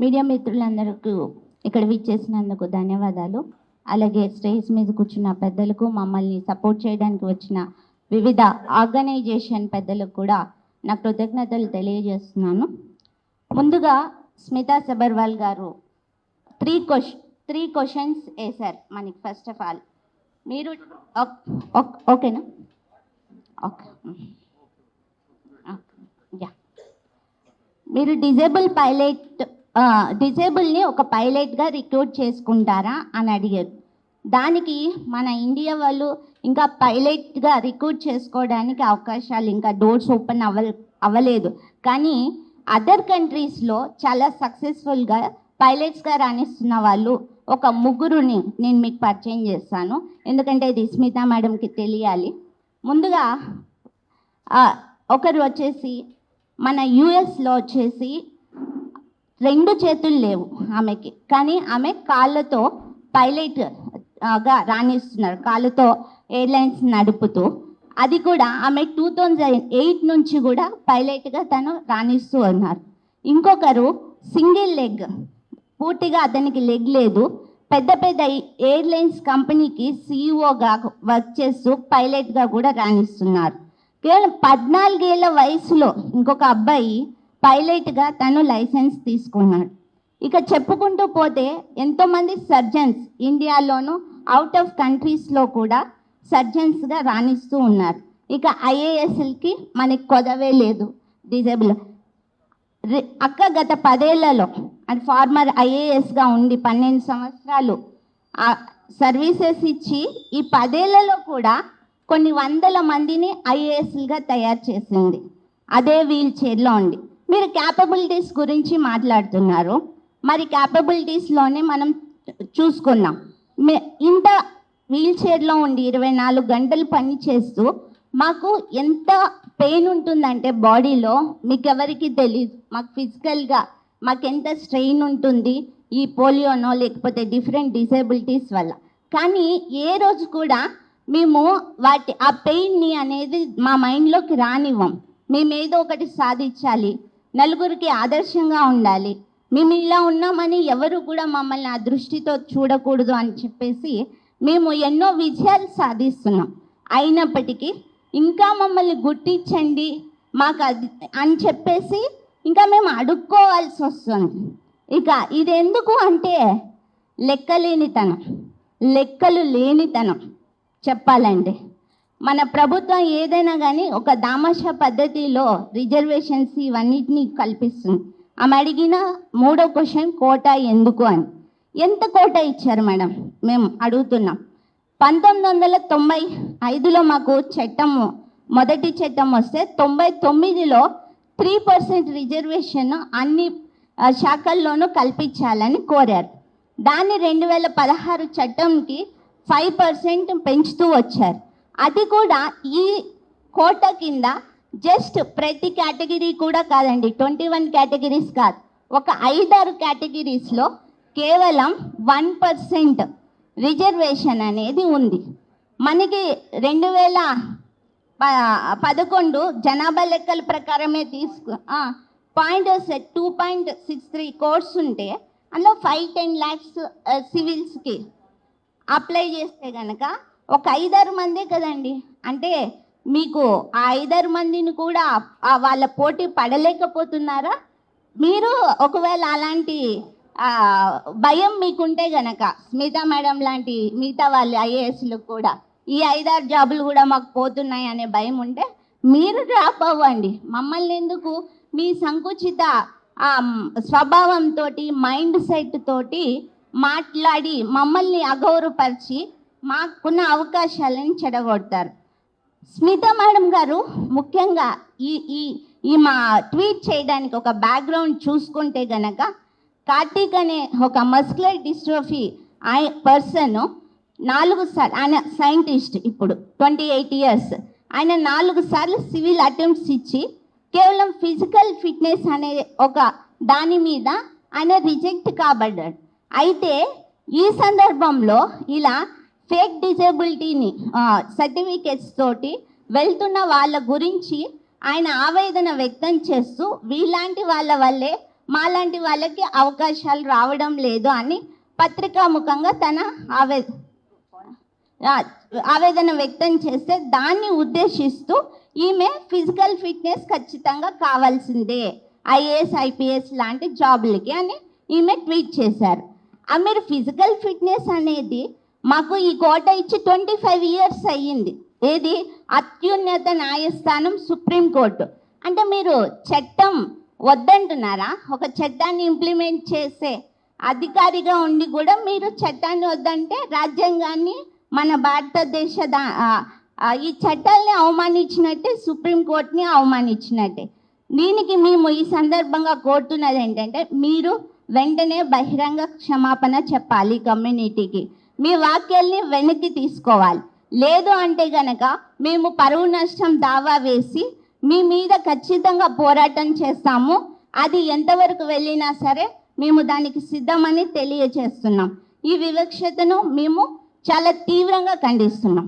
Media మిత్రులందరికీ ఇక్కడ విచ్చేసినందుకు ధన్యవాదాలు. అలాగే స్టేజ్ మీద కూర్చున్న పెద్దలకు మమ్మల్ని సపోర్ట్ చేయడానికి వచ్చిన వివిధ ఆర్గనైజేషన్ పెద్దలకు కూడా నా కృతజ్ఞతలు తెలియజేస్తున్నాను. ముందుగా స్మితా సబర్వాల్ గారు త్రీ క్వశ్చ త్రీ క్వశ్చన్స్ వేశారు మనకి ఫస్ట్ ఆఫ్ ఆల్ మీరు ఓక్- ఓక్- ఓకేనా? ఓకే. యా. మీరు డిజేబుల్ పైలట్ డిజేబుల్ని ఒక పైలట్గా రిక్రూట్ చేసుకుంటారా అని అడిగారు. దానికి మన ఇండియా వాళ్ళు ఇంకా పైలట్గా రిక్రూట్ చేసుకోవడానికి అవకాశాలు ఇంకా డోర్స్ ఓపెన్ అవ్వ అవ్వలేదు. కానీ అదర్ కంట్రీస్లో చాలా సక్సెస్ఫుల్గా పైలట్స్గా రాణిస్తున్న వాళ్ళు ఒక ముగ్గురుని నేను మీకు పరిచయం చేస్తాను. ఎందుకంటే ఇది స్మితా మేడంకి తెలియాలి. ముందుగా ఒకరు వచ్చేసి మన యుఎస్లో వచ్చేసి రెండు చేతులు లేవు ఆమెకి. కానీ ఆమె కాళ్ళతో పైలట్గా రాణిస్తున్నారు. కాళ్ళతో ఎయిర్లైన్స్ నడుపుతూ. అది కూడా ఆమె టూ థౌజండ్ ఎయిట్ నుంచి కూడా పైలట్గా తను రాణిస్తూ ఉన్నారు. ఇంకొకరు సింగిల్ లెగ్. పూర్తిగా అతనికి లెగ్ లేదు. పెద్ద పెద్ద ఎయిర్లైన్స్ కంపెనీకి సీఈఓగా వర్క్ చేస్తూ పైలట్గా కూడా రాణిస్తున్నారు. కేవలం పద్నాలుగేళ్ళ వయసులో ఇంకొక అబ్బాయి పైలట్గా తను లైసెన్స్ తీసుకున్నాడు. ఇక చెప్పుకుంటూ పోతే ఎంతోమంది సర్జన్స్ ఇండియాలోను అవుట్ ఆఫ్ కంట్రీస్లో కూడా సర్జన్స్గా రాణిస్తూ ఉన్నారు. ఇక ఐఏఎస్ఎల్కి మనకి కొదవే లేదు. డిజేబుల్ రి- అక్క గత పదేళ్ళలో అది ఫార్మర్ ఐఏఎస్గా ఉండి పన్నెండు సంవత్సరాలు సర్వీసెస్ ఇచ్చి ఈ పదేళ్ళలో కూడా కొన్ని వందల మందిని ఐఏఎస్లుగా తయారు చేసింది. అదే వీల్ చైర్లో ఉండి మీరు క్యాపబిలిటీస్ గురించి మాట్లాడుతున్నారు. మరి క్యాపబిలిటీస్లోనే మనం చూసుకున్నాం. ఇంత వీల్ చైర్లో ఉండి ఇరవై నాలుగు గంటలు పని చేస్తూ మాకు ఎంత పెయిన్ ఉంటుందంటే బాడీలో మీకు ఎవరికి తెలియదు మాకు ఫిజికల్గా మాకు ఎంత స్ట్రెయిన్ ఉంటుంది ఈ పోలియోనో లేకపోతే డిఫరెంట్ డిసేబిలిటీస్ వల్ల. కానీ ఏ రోజు కూడా మేము వాటి ఆ పెయిన్ని అనేది మా మైండ్లోకి రానివ్వం. మేము ఏదో ఒకటి సాధించాలి. నలుగురికి ఆదర్శంగా ఉండాలి. మేము ఇలా ఉన్నామని ఎవరు కూడా మమ్మల్ని ఆ దృష్టితో చూడకూడదు అని చెప్పేసి మేము ఎన్నో విజయాలు సాధిస్తున్నాం. అయినప్పటికీ ఇంకా మమ్మల్ని గుర్తించండి మాకు అది అని చెప్పేసి ఇంకా మేము అడుక్కోవాల్సి వస్తుంది. ఇక ఇది ఎందుకు అంటే లెక్కలేనితనం. లెక్కలు లేనితనం. చెప్పాలంటే మన ప్రభుత్వం ఏదైనా కానీ ఒక దామాషా పద్ధతిలో రిజర్వేషన్స్ ఇవన్నిటిని కల్పిస్తుంది. ఆమె అడిగిన మూడో క్వశ్చన్ కోటా ఎందుకు అని. ఎంత కోటా ఇచ్చారు మేడం? మేము అడుగుతున్నాం. పంతొమ్మిది వందల తొంభై ఐదులో మాకు చట్టం మొదటి చట్టం వస్తే తొంభై తొమ్మిదిలో త్రీ పర్సెంట్ రిజర్వేషన్ అన్ని శాఖల్లోనూ కల్పించాలని కోరారు. దాన్ని రెండు వేల పదహారు చట్టంకి ఫైవ్ పర్సెంట్ పెంచుతూ వచ్చారు. అది కూడా ఈ కోట కింద జస్ట్ ప్రతి కేటగిరీ కూడా కాదండి ట్వంటీ వన్ కేటగిరీస్ కాదు. ఒక ఐదారు కేటగిరీస్లో కేవలం వన్ పర్సెంట్ రిజర్వేషన్ అనేది ఉంది. మనకి రెండు వేల ప- పదకొండు జనాభా లెక్కల ప్రకారమే తీసుకు point two point six three crores ఉంటే అందులో ఫైవ్ టెన్ ల్యాక్స్ సివిల్స్కి అప్లై చేస్తే కనుక ఒక ఐదారు మందే కదండి. అంటే మీకు ఆ ఐదారు మందిని కూడా వాళ్ళ పోటీ పడలేకపోతున్నారా? మీరు ఒకవేళ అలాంటి భయం మీకుంటే గనక స్మితా మేడం లాంటి మిగతా వాళ్ళ ఐఏఎస్లు కూడా ఈ ఐదారు జాబులు కూడా మాకు పోతున్నాయి అనే భయం ఉంటే మీరు డ్రాప్ అవ్వండి. మమ్మల్ని ఎందుకు? మీ సంకుచిత స్వభావంతో మైండ్ సెట్ తోటి మాట్లాడి మమ్మల్ని అగౌరవపరిచి మాకున్న అవకాశాలను చెడగొడతారు. స్మిత మేడం గారు ముఖ్యంగా ఈ ఈ ఈ మా ట్వీట్ చేయడానికి ఒక బ్యాక్గ్రౌండ్ చూసుకుంటే గనక కార్తీక్ అనే ఒక మస్కులర్ డిస్ట్రోఫీ ఆయ పర్సన్ నాలుగు సార్లు ఆయన సైంటిస్ట్ ఇప్పుడు ట్వంటీ ఎయిట్ ఇయర్స్. ఆయన నాలుగు సార్లు సివిల్ అటెంప్ట్స్ ఇచ్చి కేవలం ఫిజికల్ ఫిట్నెస్ అనే ఒక దాని మీద ఆయన రిజెక్ట్ కాబడ్డాడు. అయితే ఈ సందర్భంలో ఇలా ఫేక్ డిజేబిలిటీని సర్టిఫికేట్స్ తోటి వెళ్తున్న వాళ్ళ గురించి ఆయన ఆవేదన వ్యక్తం చేస్తూ వీలాంటి వాళ్ళ వల్లే మాలాంటి వాళ్ళకి అవకాశాలు రావడం లేదు అని పత్రికాముఖంగా తన ఆవే ఆవేదన వ్యక్తం చేస్తే దాన్ని ఉద్దేశిస్తూ ఈమె ఫిజికల్ ఫిట్నెస్ ఖచ్చితంగా కావాల్సిందే ఐఏఎస్ ఐపీఎస్ లాంటి జాబులకి అని ఈమె ట్వీట్ చేశారు. ఆ మీరు ఫిజికల్ ఫిట్నెస్ అనేది మాకు ఈ కోట ఇచ్చి ట్వంటీ ఫైవ్ ఇయర్స్ అయ్యింది. ఏది? అత్యున్నత న్యాయస్థానం సుప్రీంకోర్టు అంటే మీరు చట్టం వద్దంటున్నారా? ఒక చట్టాన్ని ఇంప్లిమెంట్ చేసే అధికారిగా ఉండి కూడా మీరు చట్టాన్ని వద్దంటే రాజ్యాంగాన్ని మన భారతదేశ దా- ఈ చట్టాల్ని అవమానించినట్టే సుప్రీంకోర్టుని అవమానించినట్టే. దీనికి మేము ఈ సందర్భంగా కోరుతున్నది ఏంటంటే మీరు వెంటనే బహిరంగ క్షమాపణ చెప్పాలి కమ్యూనిటీకి. మీ వాక్యాల్ని వెనక్కి తీసుకోవాలి. లేదు అంటే గనక మేము పరువు నష్టం దావా వేసి మీ మీద ఖచ్చితంగా పోరాటం చేస్తాము. అది ఎంతవరకు వెళ్ళినా సరే మేము దానికి సిద్ధమని తెలియజేస్తున్నాం ఈ వివక్షతను మేము చాలా తీవ్రంగా ఖండిస్తున్నాం.